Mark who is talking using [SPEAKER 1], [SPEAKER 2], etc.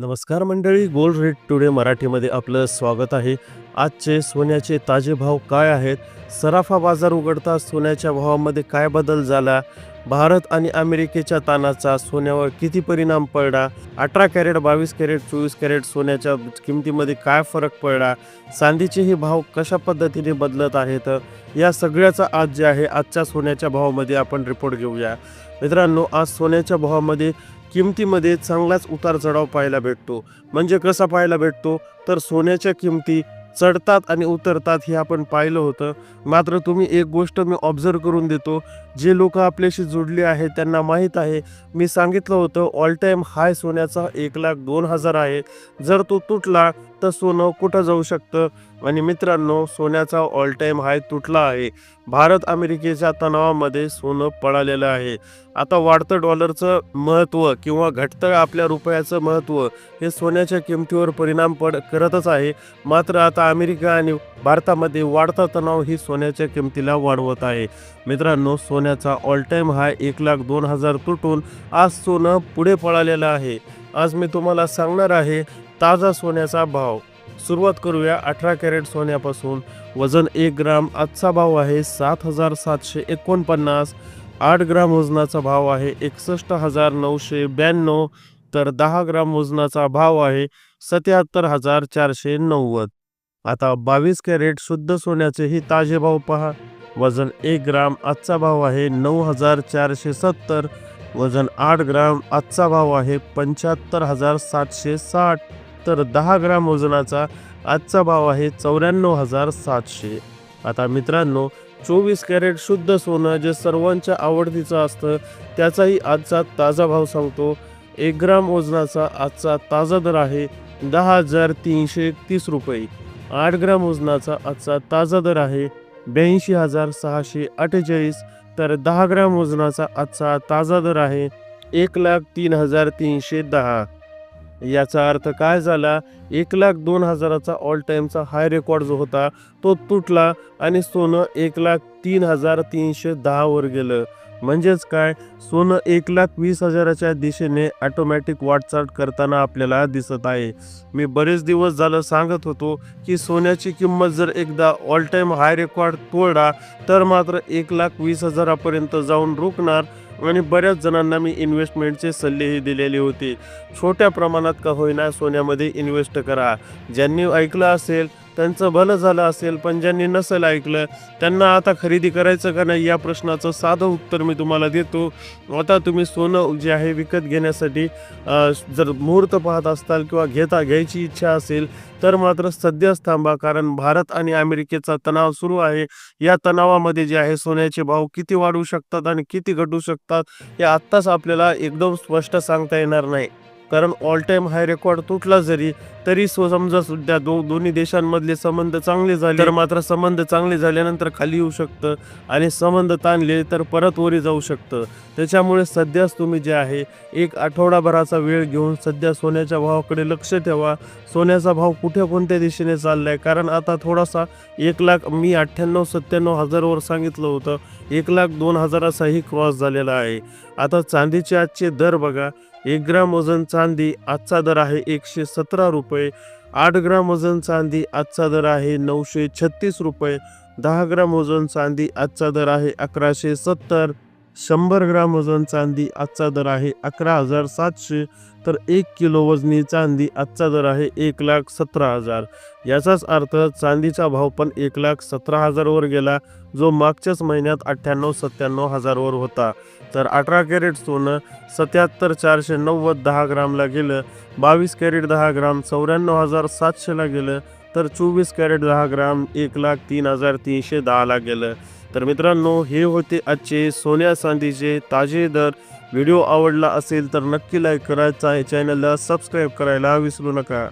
[SPEAKER 1] नमस्कार मंडळी gold rate today मराठीमध्ये आपलं स्वागत आहे. आजचे सोन्याचे ताजे भाव काय आहेत? सराफा बाजार उघडता सोन्याच्या भावामध्ये काय बदल झाला? भारत आणि अमेरिकेच्या तानाचा सोन्यावर किती परिणाम पडला? अठरा कॅरेट बावीस कॅरेट चोवीस कॅरेट सोन्याच्या किमतीमध्ये काय फरक पडला? चांदीचेही भाव कशा पद्धतीने बदलत आहेत? या सगळ्याचा आज जे आहे आजच्या सोन्याच्या भावामध्ये आपण रिपोर्ट घेऊया. मित्रांनो आज सोन्याच्या भावामध्ये किमतीमध्ये चांगलाच उतार चढाव पाहायला भेटतो. म्हणजे कसा पाहायला भेटतो? तर सोन्याच्या किमती चढतात आणि उतरतात हे आपण पाहिलं होतं. मात्र तुम्ही एक गोष्ट मी ऑब्झर्व करून देतो. जे लोक आपल्याशी जोडली आहेत त्यांना माहीत आहे. मी सांगितलं होतं ऑल टाईम हाय सोन्याचा एक लाख दोन हजार आहे. जर तो तुटला तर सोनं कुठं जाऊ शकतं? आणि मित्रांनो सोन्याचा ऑल टाईम हाय तुटला आहे. भारत अमेरिकेच्या तणावामध्ये सोनं पळालेलं आहे. आता वाढतं डॉलरचं महत्त्व किंवा घटतं आपल्या रुपयाचं महत्त्व हे सोन्याच्या किमतीवर परिणाम पड करतच आहे. मात्र आता अमेरिका आणि भारतामध्ये वाढता तणाव ही सोन्याच्या किमतीला वाढवत आहे. मित्रांनो सोन्याचा ऑल टाईम हाय एक लाख दोन हजार तुटून आज सोनं पुढे पळालेलं आहे. आज मी तुम्हाला सांगणार आहे ताजा सोन्याचा भाव. सुरुवात करूया अठरा कॅरेट सोन्यापासून. वजन एक ग्राम आजचा भाव आहे सात हजार सातशे एकोणपन्नास. आठ ग्राम वजनाचा भाव आहे एकसष्ट हजार नऊशे ब्याण्णव. तर दहा ग्राम वजनाचा भाव आहे सत्याहत्तर हजार चारशे नव्वद. आता बावीस कॅरेट शुद्ध सोन्याचेही ताजे भाव पहा. वजन एक ग्राम आजचा भाव आहे नऊ हजार चारशे सत्तर. वजन आठ ग्राम आजचा भाव आहे पंच्याहत्तर हजार सातशे साठ. तर दहा ग्राम वजनाचा आजचा भाव आहे चौऱ्याण्णव हजार सातशे. आता मित्रांनो चोवीस कॅरेट शुद्ध सोनं जे सर्वांच्या आवडतीचं असतं त्याचाही आजचा ताजा भाव सांगतो. एक ग्राम वजनाचा आजचा ताजा दर आहे दहा हजार तीनशे तीस रुपये. आठ ग्राम वजनाचा आजचा ताजा दर आहे ब्याऐंशी हजार सहाशे अठ्ठेचाळीस. तर दहा ग्राम वजनाचा आजचा ताजा दर आहे एक लाख तीन हजार तीनशे दहा. याचा अर्थ काय झाला? एक लाख दोन हजाराचा ऑल टाईमचा हाय रेकॉर्ड जो होता तो तुटला आणि सोनं एक लाख तीन हजार तीनशे दहावर गेलं. म्हणजेच काय? सोनं एक लाख वीस हजाराच्या दिशेने ॲटोमॅटिक वाटचाल करताना आपल्याला दिसत आहे. मी बरेच दिवस झालं सांगत होतो की सोन्याची किंमत जर एकदा ऑल टाईम हाय रेकॉर्ड तोडला तर मात्र एक लाख वीस हजारापर्यंत जाऊन रुकणार आणि बऱ्याच जणांना मी इन्व्हेस्टमेंटचे सल्लेही दिलेले होते. छोट्या प्रमाणात का होईना सोन्यामध्ये इन्व्हेस्ट करा. ज्यांनी ऐकलं असेल त्यांचं भलं झालं असेल पण ज्यांनी नसेल ऐकलं त्यांना आता खरेदी करायचं का नाही या प्रश्नाचं साधं उत्तर मी तुम्हाला देतो. आता तुम्ही सोनं जे आहे विकत घेण्यासाठी जर मुहूर्त पाहत असताल किंवा घेता घ्यायची इच्छा असेल तर मात्र सध्याच थांबा कारण भारत आणि अमेरिकेचा तणाव सुरू आहे. या तणावामध्ये जे आहे सोन्याचे भाव किती वाढू शकतात आणि किती घटू शकतात हे आत्ताच आपल्याला एकदम स्पष्ट सांगता येणार नाही. कारण ऑल टाईम हाय रेकॉर्ड तुटला जरी तरी सो समजा सुद्धा दो दोन्ही देशांमधले संबंध चांगले झाले तर मात्र संबंध चांगले झाल्यानंतर खाली येऊ शकतं आणि संबंध ताणले तर परत वरी जाऊ शकतं. त्याच्यामुळे सध्याच तुम्ही जे आहे एक आठवडाभराचा वेळ घेऊन सध्या सोन्याच्या भावाकडे लक्ष ठेवा. सोन्याचा भाव कुठे कोणत्या दिशेने चाललाय? कारण आता थोडासा एक लाख मी अठ्ठ्याण्णव सत्त्याण्णव हजारवर सांगितलं होतं एक लाख दोन हजाराचाही क्रॉस झालेला आहे. आता चांदीचे आजचे दर बघा एक ग्राम वजन चांदी आजचा दर आहे एकशे सतरा रुपये. आठ ग्राम वजन चांदी आजचा दर आहे नऊशे छत्तीस रुपये. दहा ग्राम वजन चांदी आजचा दर आहे अकराशे सत्तर. शंभर ग्राम वजन चांदी आजचा दर आहे अकरा हजार सातशे. तर एक किलो वजनी चांदी आजचा दर आहे एक लाख सतरा हजार. याचाच अर्थ चांदीचा भाव पण एक लाख सतरा हजारवर गेला जो मागच्याच महिन्यात अठ्ठ्याण्णव सत्त्याण्णव हजारवर होता. तर अठरा कॅरेट सोनं सत्याहत्तर चारशे नव्वद दहा ग्रामला गेलं बावीस कॅरेट दहा ग्राम चौऱ्याण्णव हजार सातशेला गेलं तर चोवीस कॅरेट दहा ग्राम एक लाख तीन हजार तीनशे दहाला गेलं. तर मित्रांनो हे होते आजचे सोन्या चांदीचे ताजे दर. व्हिडिओ आवडला असेल तर नक्की लाईक करायचा आहे चॅनलला सबस्क्राईब करायला विसरू नका.